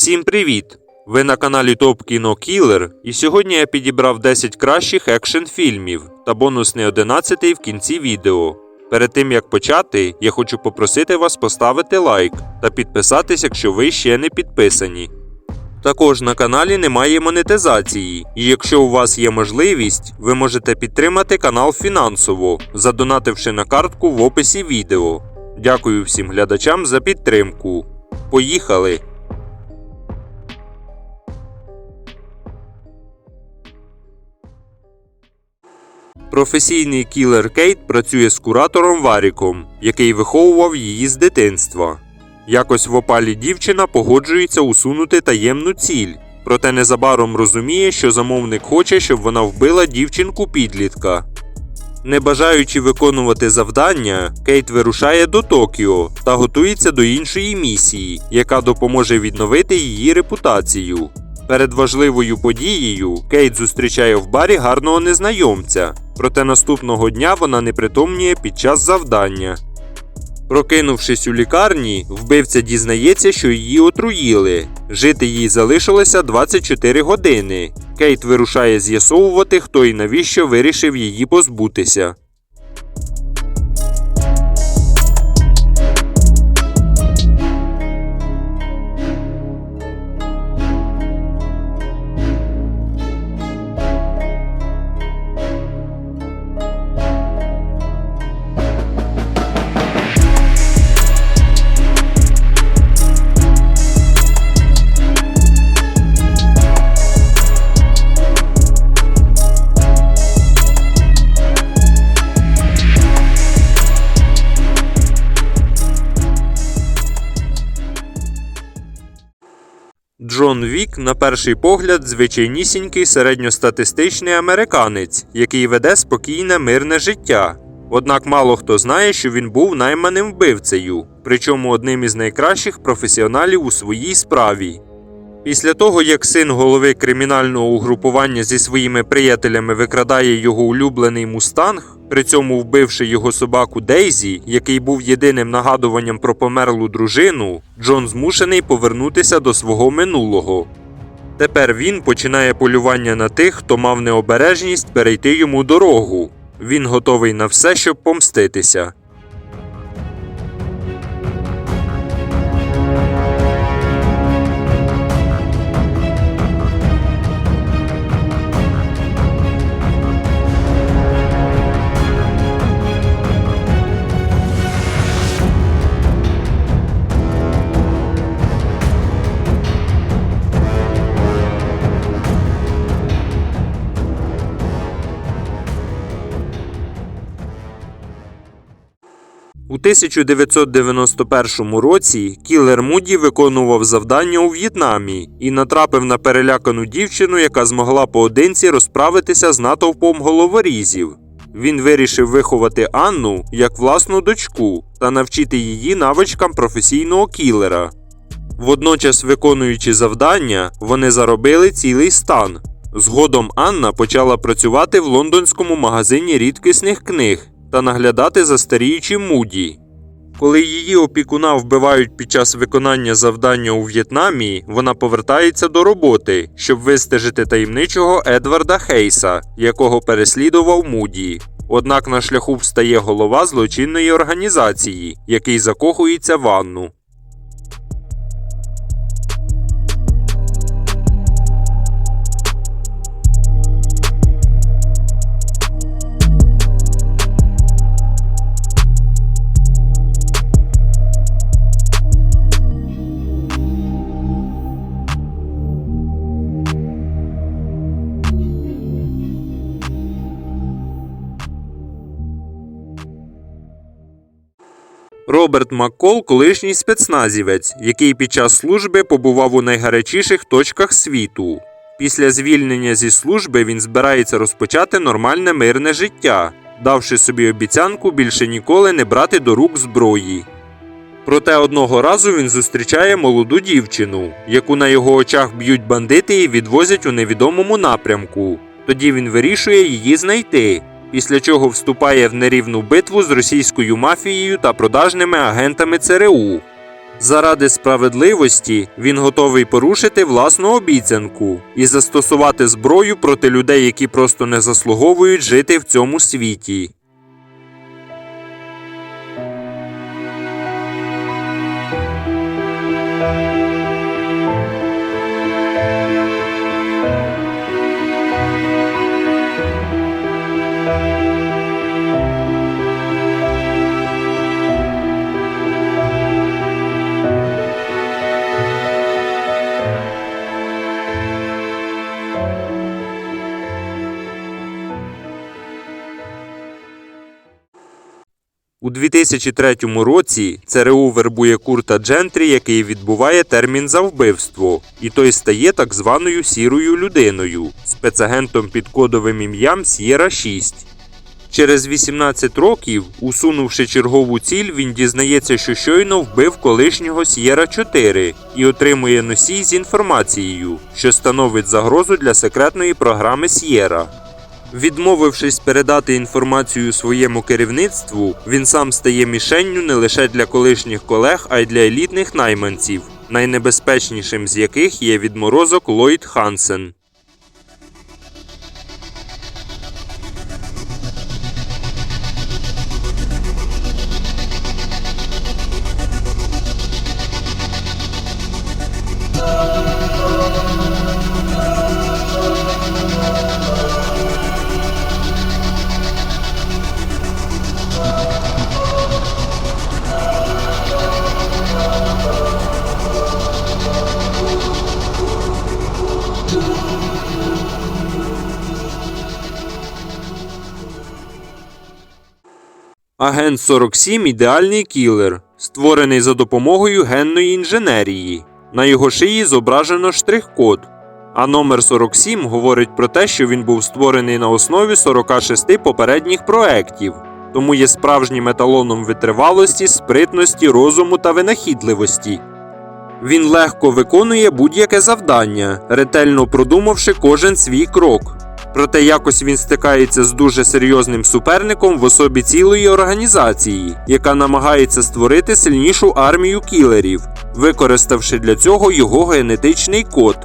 Всім привіт! Ви на каналі Топ Кіно Кілер, і сьогодні я підібрав 10 кращих екшн фільмів та бонусний 11 в кінці відео. Перед тим як почати, я хочу попросити вас поставити лайк та підписатись, якщо ви ще не підписані. Також на каналі немає монетизації, і якщо у вас є можливість, ви можете підтримати канал фінансово, задонативши на картку в описі відео. Дякую всім глядачам за підтримку. Поїхали! Професійний кілер Кейт працює з куратором Варіком, який виховував її з дитинства. Якось в опалі дівчина погоджується усунути таємну ціль, проте незабаром розуміє, що замовник хоче, щоб вона вбила дівчинку підлітка. Не бажаючи виконувати завдання, Кейт вирушає до Токіо та готується до іншої місії, яка допоможе відновити її репутацію. Перед важливою подією Кейт зустрічає в барі гарного незнайомця, проте наступного дня вона не притомніє під час завдання. Прокинувшись у лікарні, вбивця дізнається, що її отруїли. Жити їй залишилося 24 години. Кейт вирушає з'ясовувати, хто і навіщо вирішив її позбутися. Джон Вік, на перший погляд, звичайнісінький середньостатистичний американець, який веде спокійне мирне життя. Однак мало хто знає, що він був найманим вбивцею, причому одним із найкращих професіоналів у своїй справі. Після того, як син голови кримінального угрупування зі своїми приятелями викрадає його улюблений мустанг, при цьому вбивши його собаку Дейзі, який був єдиним нагадуванням про померлу дружину, Джон змушений повернутися до свого минулого. Тепер він починає полювання на тих, хто мав необережність перейти йому дорогу. Він готовий на все, щоб помститися. 1991 році Кілер Муді виконував завдання у В'єтнамі і натрапив на перелякану дівчину, яка змогла поодинці розправитися з натовпом головорізів. Він вирішив виховати Анну як власну дочку та навчити її навичкам професійного кілера. Водночас, виконуючи завдання, вони заробили цілий стан. Згодом Анна почала працювати в лондонському магазині рідкісних книг та наглядати за старіючим Муді. Коли її опікуна вбивають під час виконання завдання у В'єтнамі, вона повертається до роботи, щоб вистежити таємничого Едварда Хейса, якого переслідував Муді. Однак на шляху встає голова злочинної організації, який закохується в Анну. Роберт Маккол колишній спецназівець, який під час служби побував у найгарячіших точках світу. Після звільнення зі служби він збирається розпочати нормальне мирне життя, давши собі обіцянку більше ніколи не брати до рук зброї. Проте одного разу він зустрічає молоду дівчину, яку на його очах б'ють бандити і відвозять у невідомому напрямку. Тоді він вирішує її знайти, після чого вступає в нерівну битву з російською мафією та продажними агентами ЦРУ. Заради справедливості він готовий порушити власну обіцянку і застосувати зброю проти людей, які просто не заслуговують жити в цьому світі. У 2003 році ЦРУ вербує Курта Джентрі, який відбуває термін за вбивство, і той стає так званою сірою людиною, спецагентом під кодовим ім'ям Сєра 6. Через 18 років, усунувши чергову ціль, він дізнається, що щойно вбив колишнього Сєра 4 і отримує носій з інформацією, що становить загрозу для секретної програми Сєра. Відмовившись передати інформацію своєму керівництву, він сам стає мішенню не лише для колишніх колег, а й для елітних найманців, найнебезпечнішим з яких є відморозок Ллойд Хансен. Агент 47 ідеальний кілер, створений за допомогою генної інженерії. На його шиї зображено штрих-код. А номер 47 говорить про те, що він був створений на основі 46 попередніх проєктів, тому є справжнім еталоном витривалості, спритності, розуму та винахідливості. Він легко виконує будь-яке завдання, ретельно продумавши кожен свій крок. Проте якось він стикається з дуже серйозним суперником в особі цілої організації, яка намагається створити сильнішу армію кілерів, використавши для цього його генетичний код.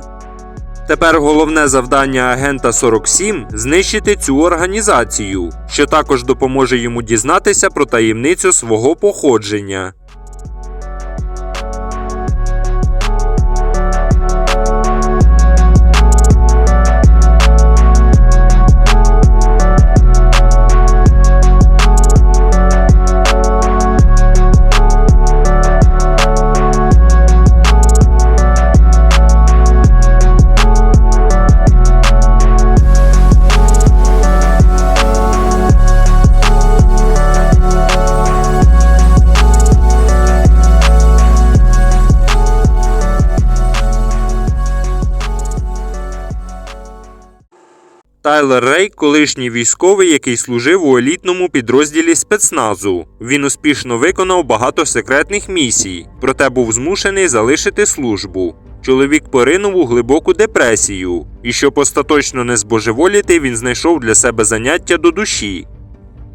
Тепер головне завдання агента 47 знищити цю організацію, що також допоможе йому дізнатися про таємницю свого походження. Тайлер Рей колишній військовий, який служив у елітному підрозділі спецназу. Він успішно виконав багато секретних місій, проте був змушений залишити службу. Чоловік поринув у глибоку депресію, і щоб остаточно не збожеволіти, він знайшов для себе заняття до душі.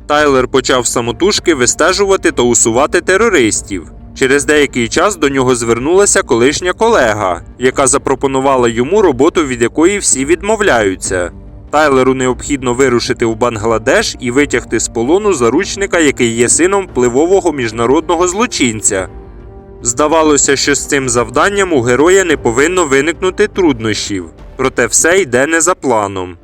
Тайлер почав самотужки вистежувати та усувати терористів. Через деякий час до нього звернулася колишня колега, яка запропонувала йому роботу, від якої всі відмовляються. Тайлеру необхідно вирушити в Бангладеш і витягти з полону заручника, який є сином впливового міжнародного злочинця. Здавалося, що з цим завданням у героя не повинно виникнути труднощів, проте все йде не за планом.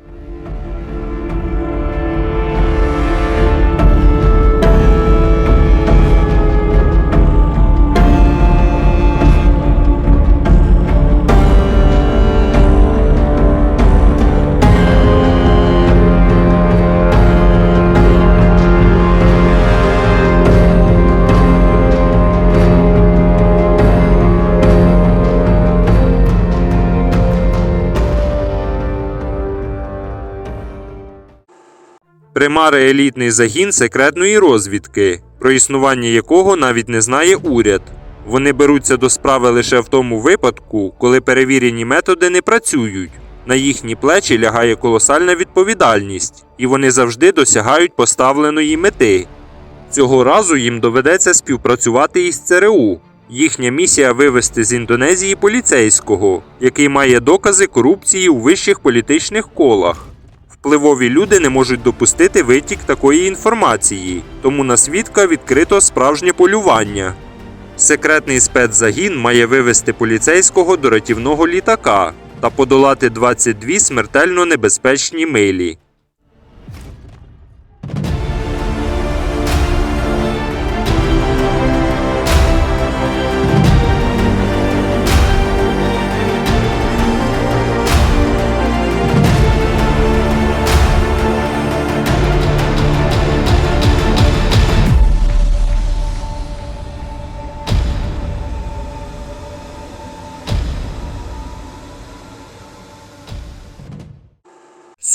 Примари елітний загін секретної розвідки, про існування якого навіть не знає уряд. Вони беруться до справи лише в тому випадку, коли перевірені методи не працюють. На їхні плечі лягає колосальна відповідальність, і вони завжди досягають поставленої мети. Цього разу їм доведеться співпрацювати із ЦРУ. Їхня місія вивести з Індонезії поліцейського, який має докази корупції у вищих політичних колах. Впливові люди не можуть допустити витік такої інформації, тому на свідка відкрито справжнє полювання. Секретний спецзагін має вивести поліцейського до рятівного літака та подолати 22 смертельно небезпечні милі.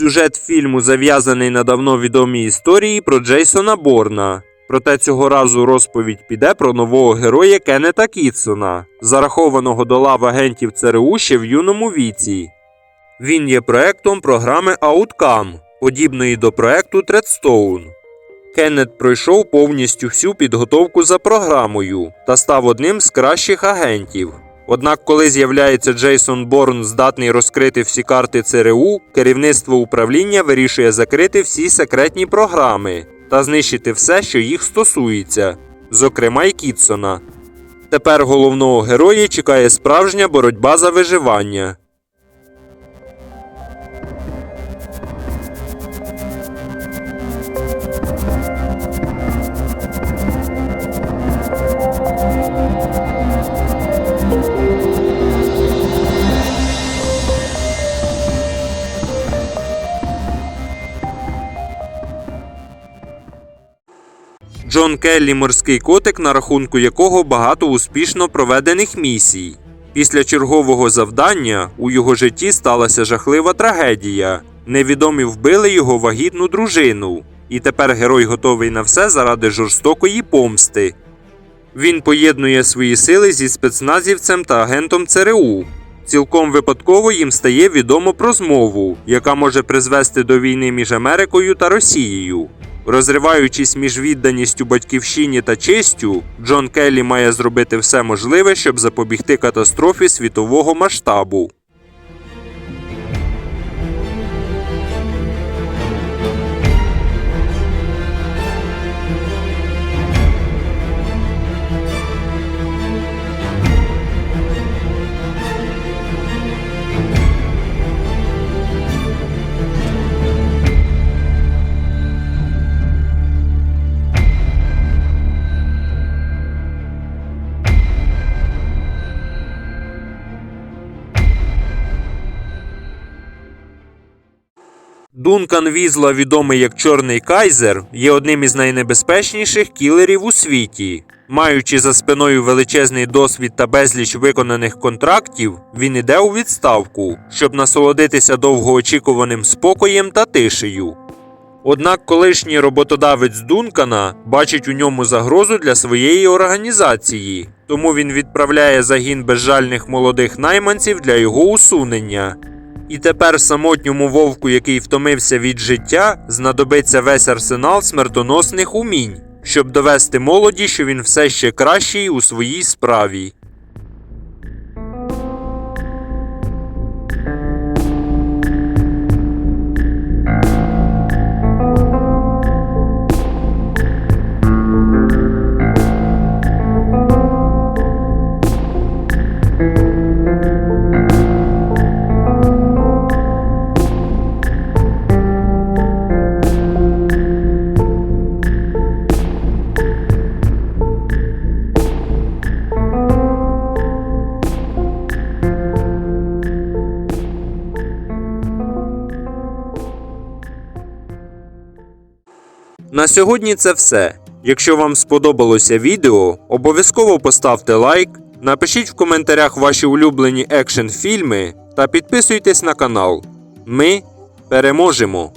Сюжет фільму зав'язаний на давно відомій історії про Джейсона Борна. Проте цього разу розповідь піде про нового героя Кеннета Кітсона, зарахованого до лав агентів ЦРУ ще в юному віці. Він є проектом програми Outcome, подібної до проекту Treadstone. Кеннет пройшов повністю всю підготовку за програмою та став одним з кращих агентів. Однак, коли з'являється Джейсон Борн, здатний розкрити всі карти ЦРУ, керівництво управління вирішує закрити всі секретні програми та знищити все, що їх стосується, зокрема й Кітсона. Тепер головного героя чекає справжня боротьба за виживання. Джон Келлі морський котик, на рахунку якого багато успішно проведених місій. Після чергового завдання у його житті сталася жахлива трагедія. Невідомі вбили його вагітну дружину, і тепер герой готовий на все заради жорстокої помсти. Він поєднує свої сили зі спецназівцем та агентом ЦРУ. Цілком випадково їм стає відомо про змову, яка може призвести до війни між Америкою та Росією. Розриваючись між відданістю батьківщині та честю, Джон Келлі має зробити все можливе, щоб запобігти катастрофі світового масштабу. Дункан Візла, відомий як Чорний Кайзер, є одним із найнебезпечніших кілерів у світі. Маючи за спиною величезний досвід та безліч виконаних контрактів, він іде у відставку, щоб насолодитися довгоочікуваним спокоєм та тишею. Однак колишній роботодавець Дункана бачить у ньому загрозу для своєї організації, тому він відправляє загін безжальних молодих найманців для його усунення. І тепер самотньому вовку, який втомився від життя, знадобиться весь арсенал смертоносних умінь, щоб довести молоді, що він все ще кращий у своїй справі. На сьогодні це все. Якщо вам сподобалося відео, обов'язково поставте лайк, напишіть в коментарях ваші улюблені екшн фільми та підписуйтесь на канал. Ми переможемо!